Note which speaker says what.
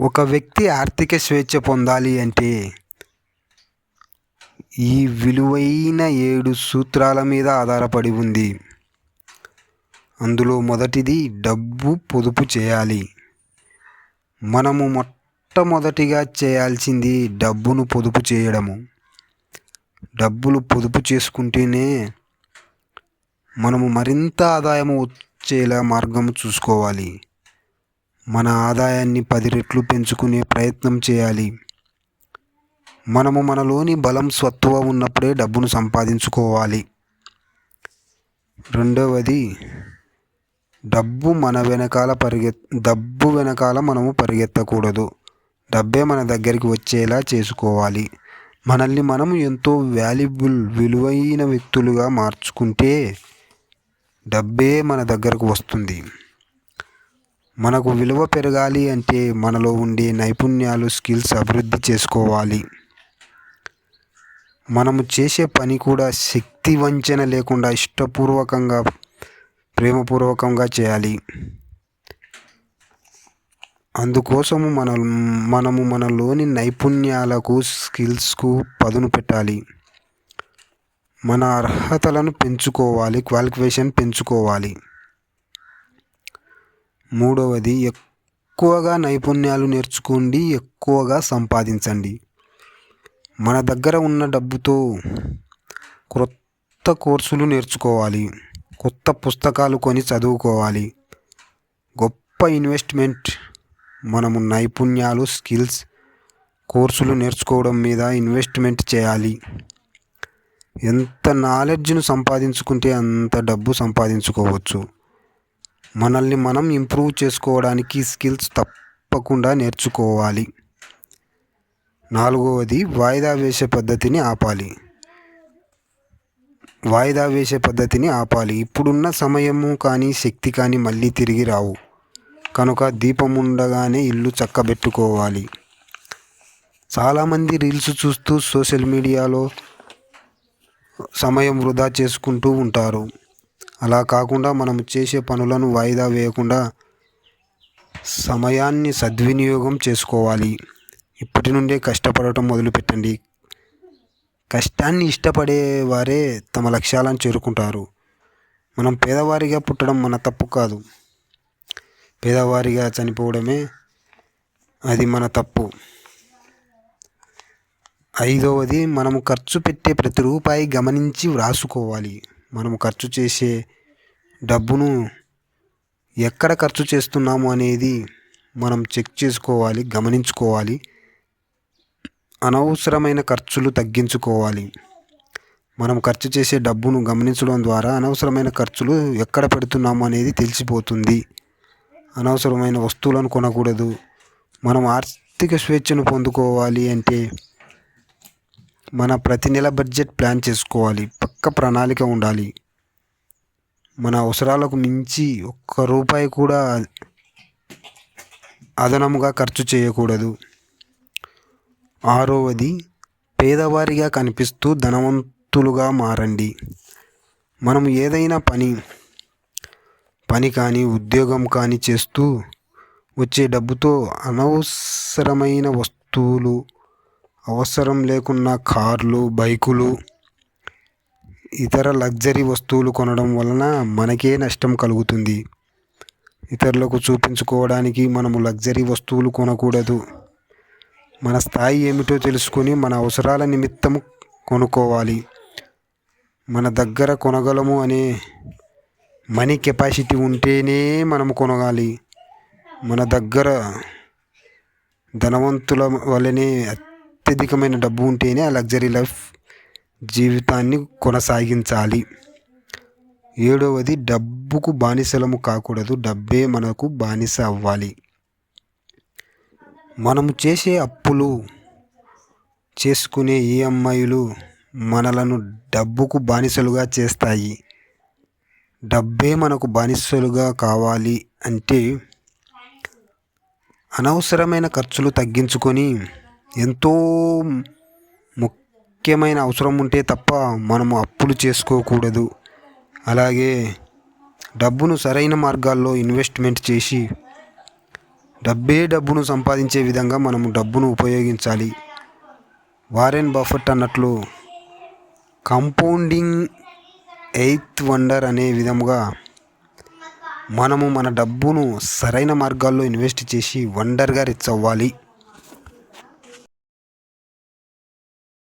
Speaker 1: ఒక వ్యక్తి ఆర్థిక స్వేచ్ఛ పొందాలి అంటే ఈ విలువైన ఏడు సూత్రాల మీద ఆధారపడి ఉంది. అందులో మొదటిది డబ్బు పొదుపు చేయాలి. మనము మొట్టమొదటిగా చేయాల్సింది డబ్బును పొదుపు చేయడము. డబ్బులు పొదుపు చేసుకుంటేనే మనము మరింత ఆదాయం వచ్చేలా మార్గం చూసుకోవాలి. మన ఆదాయాన్ని పది రెట్లు పెంచుకునే ప్రయత్నం చేయాలి. మనము మనలోని బలం స్వత్వ ఉన్నప్పుడే డబ్బును సంపాదించుకోవాలి. రెండవది డబ్బు మన వెనకాల పరిగె డబ్బు వెనకాల మనము పరిగెత్తకూడదు. డబ్బే మన దగ్గరికి వచ్చేలా చేసుకోవాలి. మనల్ని మనం ఎంతో వాల్యుబుల్ విలువైన వ్యక్తులుగా మార్చుకుంటే డబ్బే మన దగ్గరకు వస్తుంది. మనకు విలువ పెరగాలి అంటే మనలో ఉండే నైపుణ్యాలు స్కిల్స్ అభివృద్ధి చేసుకోవాలి. మనము చేసే పని కూడా శక్తి వంచన లేకుండా ఇష్టపూర్వకంగా ప్రేమపూర్వకంగా చేయాలి. అందుకోసము మన మనము మనలోని నైపుణ్యాలకు స్కిల్స్కు పదును పెట్టాలి. మన అర్హతలను పెంచుకోవాలి క్వాలిఫికేషన్ పెంచుకోవాలి. మూడవది ఎక్కువగా నైపుణ్యాలు నేర్చుకోండి ఎక్కువగా సంపాదించండి. మన దగ్గర ఉన్న డబ్బుతో క్రొత్త కోర్సులు నేర్చుకోవాలి కొత్త పుస్తకాలు కొని చదువుకోవాలి. గొప్ప ఇన్వెస్ట్మెంట్ మనము నైపుణ్యాలు స్కిల్స్ కోర్సులు నేర్చుకోవడం మీద ఇన్వెస్ట్మెంట్ చేయాలి. ఎంత నాలెడ్జ్ను సంపాదించుకుంటే అంత డబ్బు సంపాదించుకోవచ్చు. మనల్ని మనం ఇంప్రూవ్ చేసుకోవడానికి స్కిల్స్ తప్పకుండా నేర్చుకోవాలి. నాలుగవది వాయిదా వేసే పద్ధతిని ఆపాలి. వాయిదా వేసే పద్ధతిని ఆపాలి. ఇప్పుడున్న సమయము కానీ శక్తి కానీ మళ్ళీ తిరిగి రావు. కనుక దీపం ఉండగానే ఇల్లు చక్కబెట్టుకోవాలి. చాలామంది రీల్స్ చూస్తూ సోషల్ మీడియాలో సమయం వృధా చేసుకుంటూ ఉంటారు. అలా కాకుండా మనం చేసే పనులను వాయిదా వేయకుండా సమయాన్ని సద్వినియోగం చేసుకోవాలి. ఇప్పటి నుండే కష్టపడటం మొదలుపెట్టండి. కష్టాన్ని ఇష్టపడే వారే తమ లక్ష్యాలను చేరుకుంటారు. మనం పేదవారిగా పుట్టడం మన తప్పు కాదు. పేదవారిగా చనిపోవడమే అది మన తప్పు. ఐదవది మనము ఖర్చు పెట్టే ప్రతి రూపాయి గమనించి వ్రాసుకోవాలి. మనం ఖర్చు చేసే డబ్బును ఎక్కడ ఖర్చు చేస్తున్నాము అనేది మనం చెక్ చేసుకోవాలి గమనించుకోవాలి. అనవసరమైన ఖర్చులు తగ్గించుకోవాలి. మనం ఖర్చు చేసే డబ్బును గమనించడం ద్వారా అనవసరమైన ఖర్చులు ఎక్కడ పెడుతున్నాము అనేది తెలిసిపోతుంది. అనవసరమైన వస్తువులను కొనకూడదు. మనం ఆర్థిక స్వేచ్ఛను పొందుకోవాలి అంటే మన ప్రతి నెల బడ్జెట్ ప్లాన్ చేసుకోవాలి. పక్క ప్రణాళిక ఉండాలి. మన అవసరాలకు మించి ఒక్క రూపాయి కూడా అదనముగా ఖర్చు చేయకూడదు. ఆరవది పేదవారిగా కనిపిస్తూ ధనవంతులుగా మారండి. మనం ఏదైనా పని పని కానీ ఉద్యోగం కానీ చేస్తూ వచ్చే డబ్బుతో అనవసరమైన వస్తువులు అవసరం లేకున్న కార్లు బైకులు ఇతర లగ్జరీ వస్తువులు కొనడం వలన మనకే నష్టం కలుగుతుంది. ఇతరులకు చూపించుకోవడానికి మనము లగ్జరీ వస్తువులు కొనకూడదు. మన స్థాయి ఏమిటో తెలుసుకొని మన అవసరాల నిమిత్తం కొనుక్కోవాలి. మన దగ్గర కొనగలము అనే మనీ కెపాసిటీ ఉంటేనే మనం కొనగాలి. మన దగ్గర ధనవంతుల వల్లనే అత్యధికమైన డబ్బు ఉంటేనే ఆ లగ్జరీ లైఫ్ జీవితాన్ని కొనసాగించాలి. ఏడవది డబ్బుకు బానిసలము కాకూడదు డబ్బే మనకు బానిస అవ్వాలి. మనము చేసే అప్పులు చేసుకునే ఈఎంఐలు మనలను డబ్బుకు బానిసలుగా చేస్తాయి. డబ్బే మనకు బానిసలుగా కావాలి అంటే అనవసరమైన ఖర్చులు తగ్గించుకొని ఎంతో ముఖ్యమైన అవసరం ఉంటే తప్ప మనము అప్పులు చేసుకోకూడదు. అలాగే డబ్బును సరైన మార్గాల్లో ఇన్వెస్ట్మెంట్ చేసి డబ్బే డబ్బును సంపాదించే విధంగా మనము డబ్బును ఉపయోగించాలి. వారెన్ బఫెట్ అన్నట్లు కంపౌండింగ్ ఎయిత్ వండర్ అనే విధముగా మనము మన డబ్బును సరైన మార్గాల్లో ఇన్వెస్ట్ చేసి వండర్గా రిచ్ అవ్వాలి.